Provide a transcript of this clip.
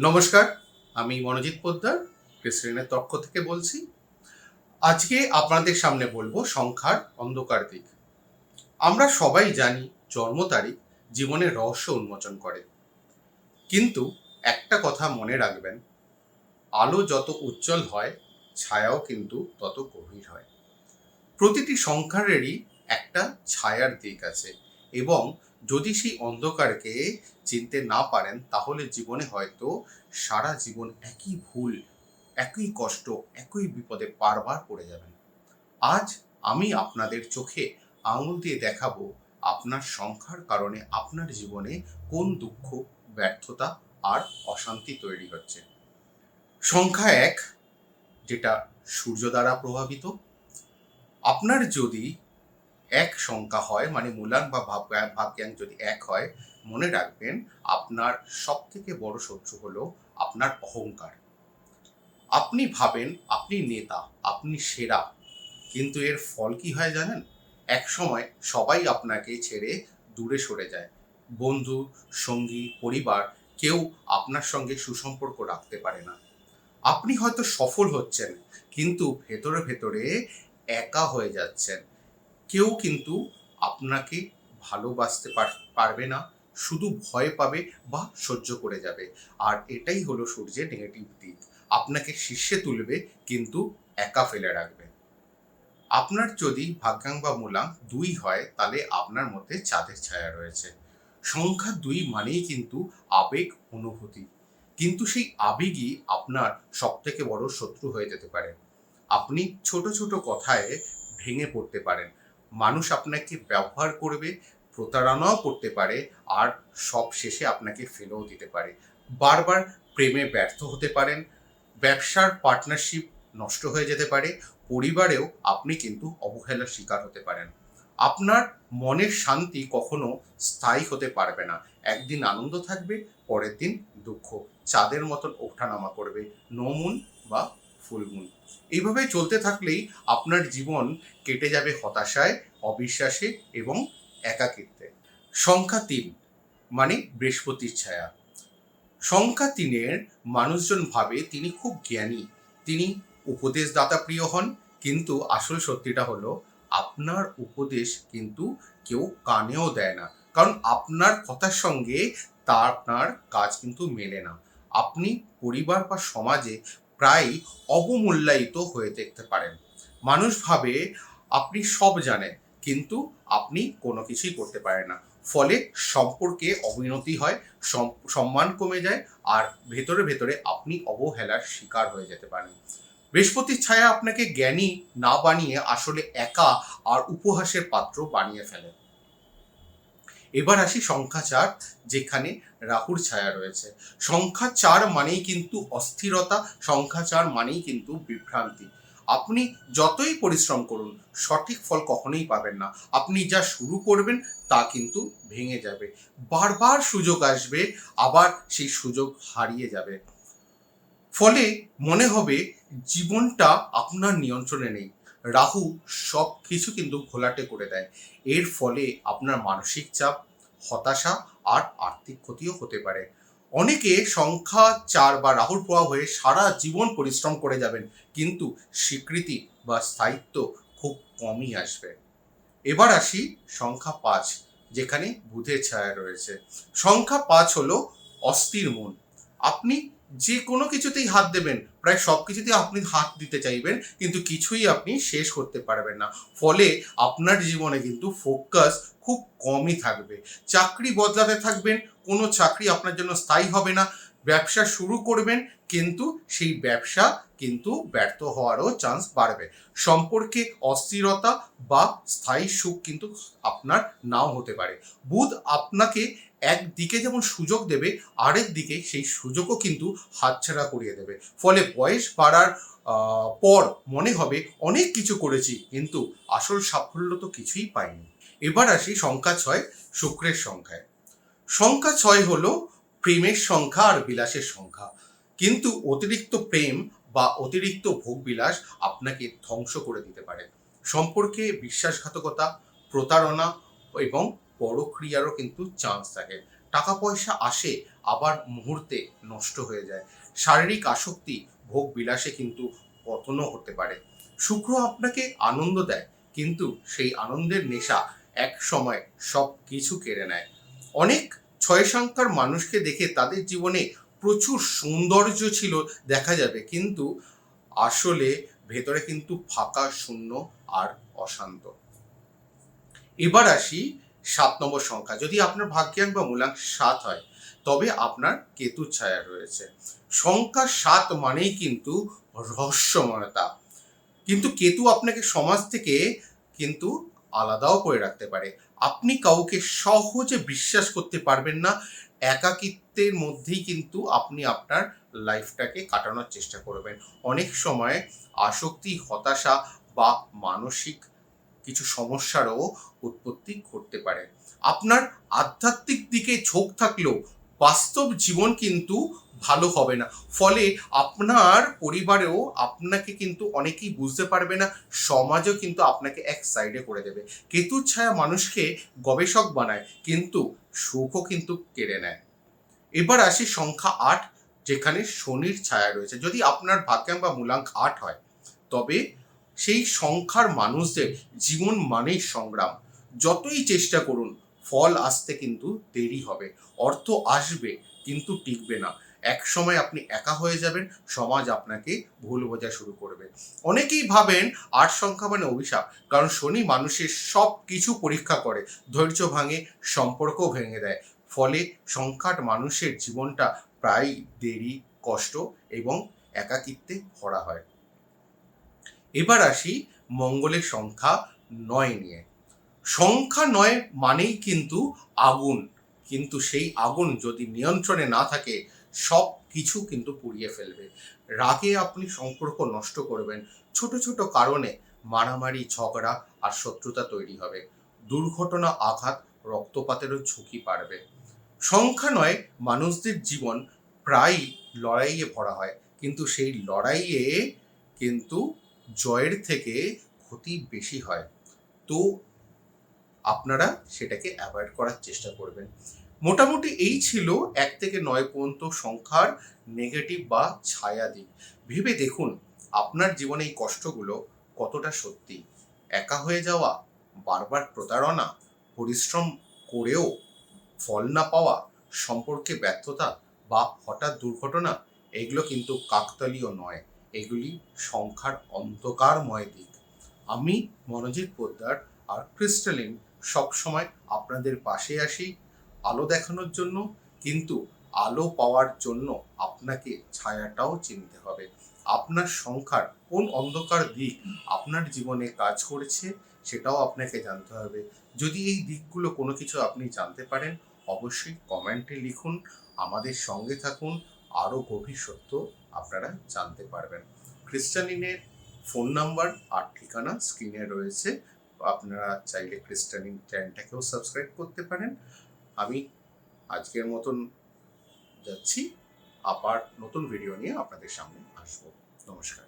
নমস্কার, আমি মনোজিৎ পোদ্দার ক্রিস্টিনের তক্ষ থেকে বলছি। আজকে আপনাদের সামনে বলব সংখ্যার অন্ধকার দিক। আমরা সবাই জানি জন্ম তারিখ জীবনের রহস্য উন্মোচন করে। কিন্তু একটা কথা মনে রাখবেন, আলো যত উজ্জ্বল হয়, ছায়াও কিন্তু তত গভীর হয়। প্রতিটি সংখ্যারেরই একটা ছায়ার দিক আছে এবং যদি সেই অন্ধকারকে চিনতে না পারেন, তাহলে জীবনে হয়তো সারা জীবন একই ভুল, একই কষ্ট, একই বিপদে বারবার পড়ে যাবেন। আজ আমি আপনাদের চোখে আঙুল দিয়ে দেখাবো আপনার সংখ্যার কারণে আপনার জীবনে কোন দুঃখ, ব্যর্থতা আর অশান্তি তৈরি হচ্ছে। সংখ্যা এক, যেটা সূর্য দ্বারা প্রভাবিত। আপনার যদি এক সংখ্যা হয় মানে মূলাঙ্ক বা ভাব, ভাবজ্ঞান যদি এক হয়, মনে রাখবেন আপনার সব থেকে বড় শত্রু হলো আপনার অহংকার। আপনি ভাবেন, আপনি নেতা, আপনি সেরা, কিন্তু এর ফল কি হয় জানেন? এক সময় সবাই আপনাকে ছেড়ে দূরে সরে যায়। বন্ধু, সঙ্গী, পরিবার কেউ আপনার সঙ্গে সুসম্পর্ক রাখতে পারে না। আপনি হয়তো সফল হচ্ছেন, কিন্তু ভেতরে ভেতরে একা হয়ে যাচ্ছেন। কেউ কিন্তু আপনাকে ভালোবাসতে পার- পারবে না, শুধু ভয় পাবে বা সহ্য করে যাবে। আর এটাই হলো সূর্যের নেগেটিভ দিক। আপনাকে শীর্ষে তুলবে, কিন্তু একা ফেলে রাখবে। আপনার যদি ভাগ্যাং বা মূলাং দুই হয়, তাহলে আপনার মধ্যে চাঁদের ছায়া রয়েছে। সংখ্যা দুই মানেই কিন্তু আবেগ, অনুভূতি। কিন্তু সেই আবেগই আপনার সব থেকে বড় শত্রু হয়ে যেতে পারে। আপনি ছোট ছোট কথায় ভেঙে পড়তে পারেন। মানুষ আপনাকে ব্যবহার করবে, প্রতারণাও করতে পারে, আর সব শেষে আপনাকে ফেলেও দিতে পারে। বারবার প্রেমে ব্যর্থ হতে পারেন, ব্যবসার পার্টনারশিপ নষ্ট হয়ে যেতে পারে, পরিবারেও আপনি কিন্তু অবহেলার শিকার হতে পারেন। আপনার মনের শান্তি কখনো স্থায়ী হতে পারবে না। একদিন আনন্দ থাকবে, পরের দিন দুঃখ। চাঁদের মতন ওঠানামা করবে, নমুন বা ফুলমুন এইভাবে চলতে থাকলেই আপনার জীবন কেটে যাবে হতাশায়, অবিশ্বাসে এবং একাকিত্বে। সংখ্যা তিন মানে বৃহস্পতির ছায়া। সংখ্যা তিনের মানুষজন ভাবে তিনি খুব জ্ঞানী। তিনি উপদেশদাতা প্রিয় হন, কিন্তু আসল সত্যিটা হলো, আপনার উপদেশ কিন্তু কেউ কানেও দেয় না। কারণ আপনার কথার সঙ্গে তা আপনার কাজ কিন্তু মেলে না। আপনি পরিবার বা সমাজে প্রায় অবমূল্যায়িত হয়ে দেখতে পারেন। মানুষ ভাবে, আপনি সব জানেন, কিন্তু আপনি কোনো কিছুই করতে পারেন না। ফলে সম্পর্কে অবনতি হয়, সম- সম্মান কমে যায়, আর ভেতরে ভেতরে আপনি অবহেলার শিকার হয়ে যেতে পারেন। বৃহস্পতির ছায়া আপনাকে জ্ঞানী না বানিয়ে আসলে একা আর উপহাসের পাত্র বানিয়ে ফেলে। এবার আসি সংখ্যা চার, যেখানে রাহুর ছায়া রয়েছে। সংখ্যা চার মানেই কিন্তু অস্থিরতা, সংখ্যা চার মানেই কিন্তু বিভ্রান্তি। আপনি যতই পরিশ্রম করুন, সঠিক ফল কখনোই পাবেন না। আপনি যা শুরু করবেন, তা কিন্তু ভেঙে যাবে। বারবার সুযোগ আসবে, আবার সেই সুযোগ হারিয়ে যাবে। ফলে মনে হবে, জীবনটা আপনার নিয়ন্ত্রণে নেই। রাহু সব কিছু কিন্তু ঘোলাটে করে দেয়। এর ফলে আপনার মানসিক চাপ, হতাশা আর আর্থিক ক্ষতিও হতে পারে। অনেকে সংখ্যা চার বা রাহুর প্রভাব হয়ে সারা জীবন পরিশ্রম করে যাবেন, কিন্তু স্বীকৃতি বা স্থায়িত্ব খুব কমই আসবে। এবার আসি সংখ্যা পাঁচ, যেখানে বুধের ছায়া রয়েছে। সংখ্যা পাঁচ হলো অস্থির মন। আপনি যে কোনো কিছুতেই হাত দেবেন। প্রায় সব কিছুতেই আপনি হাত দিতে চাইবেন, কিন্তু কিছুই আপনি শেষ করতে পারবেন না। ফলে আপনার জীবনে কিন্তু ফোকাস খুব কমই থাকবে। চাকরি বদলাতে থাকবেন, কোনো চাকরি আপনার জন্য স্থায়ী হবে না। ব্যবসা শুরু করবেন, কিন্তু সেই ব্যবসা কিন্তু ব্যর্থ হওয়ারও চান্স বাড়বে। সম্পর্কে অস্থিরতা বা স্থায়ী সুখ কিন্তু আপনার নাও হতে পারে। বুধ আপনাকে একদিকে যেমন সুযোগ দেবে আরেক দিকে সেই সুযোগও কিন্তু হাতছাড়া করিয়ে দেবে। ফলে বয়স বাড়ার পর মনে হবে অনেক কিছু করেছি, কিন্তু আসল সাফল্য তো কিছুই পাইনি। এবার আসি সংখ্যা ছয়, শুক্রের সংখ্যায়। সংখ্যা ছয় হলো প্রেমের সংখ্যা আর বিলাসের সংখ্যা। কিন্তু অতিরিক্ত প্রেম বা অতিরিক্ত ভোগবিলাস আপনাকে ধ্বংস করে দিতে পারে। সম্পর্কে বিশ্বাসঘাতকতা, প্রতারণা এবং পরক্রিয়ারও কিন্তু চান্স থাকে। টাকা পয়সা আসে, আবার মুহূর্তে নষ্ট হয়ে যায়। শারীরিক আসক্তি ভোগ বিলাসে কিন্তু পতনও হতে পারে। শুক্র আপনাকে আনন্দ দেয়, কিন্তু সেই আনন্দের নেশা এক সময় সব কিছু কেড়ে নেয়। অনেক ছয় সংখ্যার মানুষকে দেখে তাদের জীবনে প্রচুর সৌন্দর্য ছিল দেখা যাবে। কিন্তু আসলে ভেতরে কিন্তু ফাঁকা, শূন্য আর অশান্ত। এবার আসি সাত নম্বর সংখ্যা। যদি আপনার ভাগ্যাঙ্ক বা মূলাঙ্ক সাত হয়, তবে আপনার কেতুর ছায়া রয়েছে। সংখ্যা সাত মানেই কিন্তু রহস্যময়তা। কিন্তু কেতু আপনাকে সমাজ থেকে কিন্তু আলাদাও করে রাখতে পারে। আপনি কাউকে সহজে বিশ্বাস করতে পারবেন না। একাকিত্বের মধ্যেই কিন্তু আপনি আপনার লাইফটাকে কাটানোর চেষ্টা করবেন। অনেক সময় আসক্তি, হতাশা বা মানসিক কিছু সমস্যারও উৎপত্তি ঘটতে পারে। আপনার আধ্যাত্মিক দিকে ঝোঁক থাকলেও বাস্তব জীবন কিন্তু ভালো হবে না। ফলে আপনার পরিবারেও আপনাকে কিন্তু অনেকেই বুঝতে পারবে না, সমাজও কিন্তু আপনাকে এক সাইডে করে দেবে। কেতুর ছায়া মানুষকে গবেষক বানায়, কিন্তু সুখও কিন্তু কেড়ে নেয়। এবার আসি সংখ্যা আট, যেখানে শনির ছায়া রয়েছে। যদি আপনার ভাগ্যাঙ্ক বা মূলাঙ্ক আট হয়, তবে সেই সংখ্যার মানুষদের জীবন মানেই সংগ্রাম। যতই চেষ্টা করুন, ফল আসতে কিন্তু দেরি হবে, অর্থ আসবে, কিন্তু টিকবে না। এক সময় আপনি একা হয়ে যাবেন, সমাজ আপনাকে ভুল বোঝা শুরু করবে। অনেকেই ভাবেন আট সংখ্যা মানে অভিশাপ, কারণ শনি মানুষের সব কিছু পরীক্ষা করে, ধৈর্য ভাঙে সম্পর্ক ভেঙে দেয়। ফলে সংখ্যাট মানুষের জীবনটা প্রায় দেরি, কষ্ট এবং একাকিত্বে ভরা হয়। এবার আসি মঙ্গলের সংখ্যা নয় নিয়ে। সংখ্যা নয় মানেই কিন্তু আগুন, কিন্তু সেই আগুন যদি নিয়ন্ত্রণে না থাকে সব কিছু কিন্তু পুড়িয়ে ফেলবে। রাগে আপনি সম্পর্ক নষ্ট করবেন। ছোট ছোট কারণে মারামারি, ঝগড়া আর শত্রুতা তৈরি হবে। দুর্ঘটনা, আঘাত, রক্তপাতেরও ঝুঁকি বাড়বে। সংখ্যা নয়, মানুষদের জীবন প্রায় লড়াইয়ে ভরা হয়। কিন্তু সেই লড়াইয়ে কিন্তু জয়ের থেকে ক্ষতি বেশি হয়। তো আপনারা সেটাকে অ্যাভয়েড করার চেষ্টা করবেন। মোটামুটি এই ছিল এক থেকে নয় পর্যন্ত সংখ্যার নেগেটিভ বা ছায়া দিক। ভেবে দেখুন, আপনার জীবনে এই কষ্টগুলো কতটা সত্যি? একা হয়ে যাওয়া, বারবার প্রতারণা, পরিশ্রম করেও ফল না পাওয়া, সম্পর্কে ব্যর্থতা বা হঠাৎ দুর্ঘটনা, এগুলো কিন্তু কাকতালীয় নয়। এগুলি সংখ্যার অন্ধকারময় দিক। আমি মনোজিৎ পোদ্দার আর ক্রিস্টালিন সবসময় আপনাদের পাশে আসি। আলো দেখানোর জন্য, কিন্তু আলো পাওয়ার জন্য আপনাকে ছায়াটাও চিনতে হবে। আপনার সংখ্যার কোন অন্ধকার দিক আপনার জীবনে কাজ করেছে, সেটাও আপনাকে জানতে হবে। যদি এই দিকগুলো কোনো কিছু আপনি জানতে পারেন, অবশ্যই কমেন্টে লিখুন, আমাদের সঙ্গে থাকুন আরও গভীর সত্য আপনারা জানতে পারবেন। ক্রিস্টালিনের ফোন নাম্বার আর ঠিকানা স্ক্রিনে রয়েছে। আপনারা চাইলে ক্রিস্টালিন চ্যানেলটাকেও সাবস্ক্রাইব করতে পারেন। আমি আজকের মতন যাচ্ছি। আবার নতুন ভিডিও নিয়ে আপনাদের সামনে আসব। নমস্কার।